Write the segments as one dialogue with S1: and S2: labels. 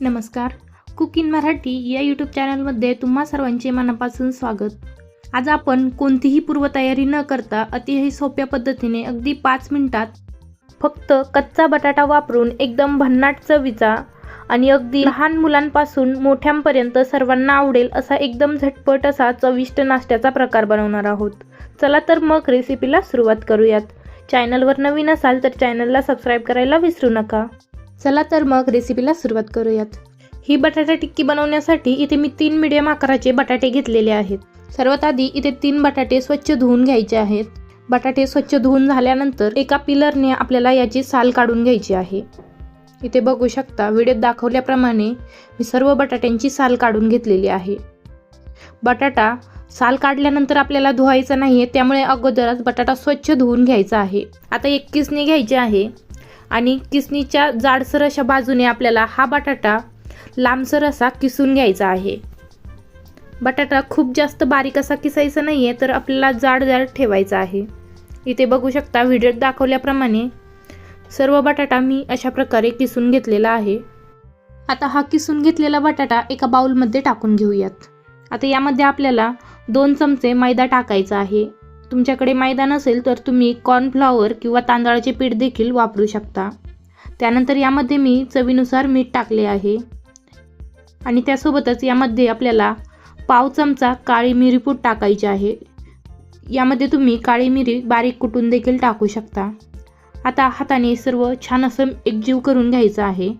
S1: नमस्कार. Cook in Marathi या YouTube चॅनलमध्ये तुम्हा सर्वांचे मनापासून स्वागत. आज आपण कोणतीही पूर्वतयारी न करता अतिशय सोप्या पद्धतीने अगदी पाच मिनिटात फक्त कच्चा बटाटा वापरून एकदम भन्नाट चवीचा आणि अगदी लहान मुलांपासून मोठ्यांपर्यंत सर्वांना आवडेल असा एकदम झटपट असा चविष्ट नाश्त्याचा प्रकार बनवणार आहोत. चला तर मग रेसिपीला सुरुवात करूयात. चॅनलवर नवीन असाल तर चॅनलला सबस्क्राईब करायला विसरू नका. चला तर मग रेसिपीला सुरुवात करूयात. ही बटाटा टिक्की बनवण्यासाठी इथे मी तीन मिडियम आकाराचे बटाटे घेतलेले आहेत. सर्वात आधी इथे तीन बटाटे स्वच्छ धुवून घ्यायचे आहेत. बटाटे स्वच्छ धुवून झाल्यानंतर एका पिलरने आपल्याला याची साल काढून घ्यायची आहे. इथे बघू शकता व्हिडिओत दाखवल्याप्रमाणे मी सर्व बटाट्यांची साल काढून घेतलेली आहे. बटाटा साल काढल्यानंतर आपल्याला धुवायचा नाही आहे त्यामुळे अगोदरच बटाटा स्वच्छ धुवून घ्यायचा आहे. आता एक घ्यायचे घ्यायची आहे. आणि किसणीच्या जाडसर अशा बाजूने आपल्याला हा बटाटा लांबसर असा किसून घ्यायचा आहे. बटाटा खूप जास्त बारीक असा किसायचा नाही आहे तर आपल्याला जाड जाड ठेवायचा आहे. इथे बघू शकता व्हिडिओत दाखवल्याप्रमाणे सर्व बटाटा मी अशा प्रकारे किसून घेतलेला आहे. आता हा किसून घेतलेला बटाटा एका बाऊलमध्ये टाकून घेऊयात. आता यामध्ये आपल्याला दोन चमचे मैदा टाकायचा आहे. तुमच्याकडे मैदा नसेल तर तुम्ही कॉर्नफ्लॉवर किंवा तांदळाचे पीठ देखील वापरू शकता. त्यानंतर यामध्ये मी चवीनुसार मीठ टाकले आहे. आणि त्यासोबतच यामध्ये आपल्याला पाव चमचा काळी मिरी पूड टाकायची आहे. यामध्ये तुम्ही काळी मिरी बारीक कुटून देखील टाकू शकता. आता हाताने सर्व छान असं एकजीव करून घ्यायचं आहे.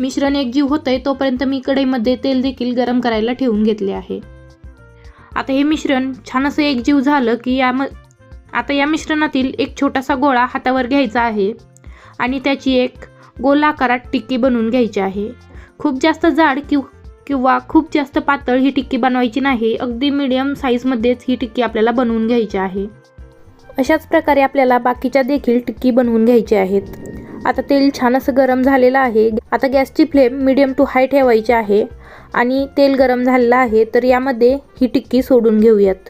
S1: मिश्रण एकजीव होतंय तोपर्यंत मी कढईमध्ये तेल देखील गरम करायला ठेवून घेतले आहे. आता हे मिश्रण छान असं एकजीव झालं की या म आता या मिश्रणातील एक छोटासा गोळा हातावर घ्यायचा आहे आणि त्याची एक गोल आकारात टिक्की बनवून घ्यायची आहे. खूप जास्त जाड किव किंवा खूप जास्त पातळ ही टिक्की बनवायची नाही अगदी मिडियम साईजमध्येच ही टिक्की आपल्याला बनवून घ्यायची आहे. अशाच प्रकारे आपल्याला बाकीच्या देखील टिक्की बनवून घ्यायची आहेत. आता तेल छान असं गरम झालेलं आहे. आता गॅसची फ्लेम मिडियम टू हाय ठेवायची आहे. आणि तेल गरम झालेलं आहे तर यामध्ये ही टिक्की सोडून घेऊयात.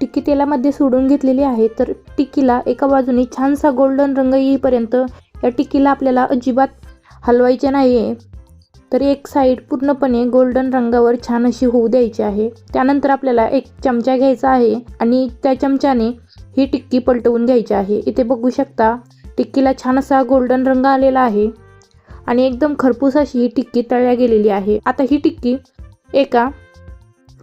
S1: टिक्की तेलामध्ये सोडून घेतलेली आहे तर टिक्कीला एका बाजूने छानसा गोल्डन रंग येईपर्यंत या टिक्कीला आपल्याला अजिबात हलवायचे नाही आहे तर एक साईड पूर्णपणे गोल्डन रंगावर छान अशी होऊ द्यायची आहे. त्यानंतर आपल्याला एक चमचा घ्यायचा आहे आणि त्या चमच्याने ही टिक्की पलटवून घ्यायची आहे. इथे बघू शकता टिक्कीला छान असा गोल्डन रंग आलेला आहे. आणि एकदम खरपूस अशी ही टिक्की तळल्या गेलेली आहे. आता ही टिक्की एका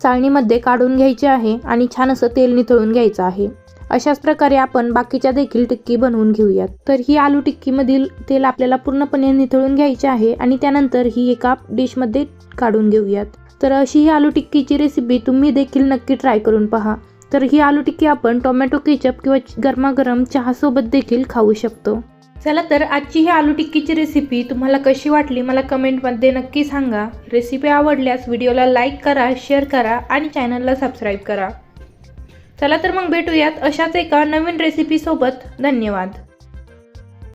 S1: चाळणीमध्ये काढून घ्यायची आहे आणि छान असं तेल निथळून घ्यायचं आहे. अशाच प्रकारे आपण बाकीच्या देखील टिक्की बनवून घेऊयात. तर ही आलू टिक्कीमधील तेल आपल्याला पूर्णपणे निथळून घ्यायचे आहे आणि त्यानंतर ही एका डिशमध्ये काढून घेऊयात. तर अशी ही आलू टिक्कीची रेसिपी तुम्ही देखील नक्की ट्राय करून पहा. तर ही आलू टिक्की आपण टोमॅटो केचप किंवा गरमागरम चहासोबत देखील खाऊ शकतो. चला तर आजची ही आलू टिक्कीची रेसिपी तुम्हाला कशी वाटली मला कमेंटमध्ये नक्की सांगा. रेसिपी आवडल्यास व्हिडिओला लाईक करा शेअर करा आणि चॅनलला सबस्क्राईब करा. चला तर मग भेटूयात अशाच एका नवीन रेसिपीसोबत धन्यवाद.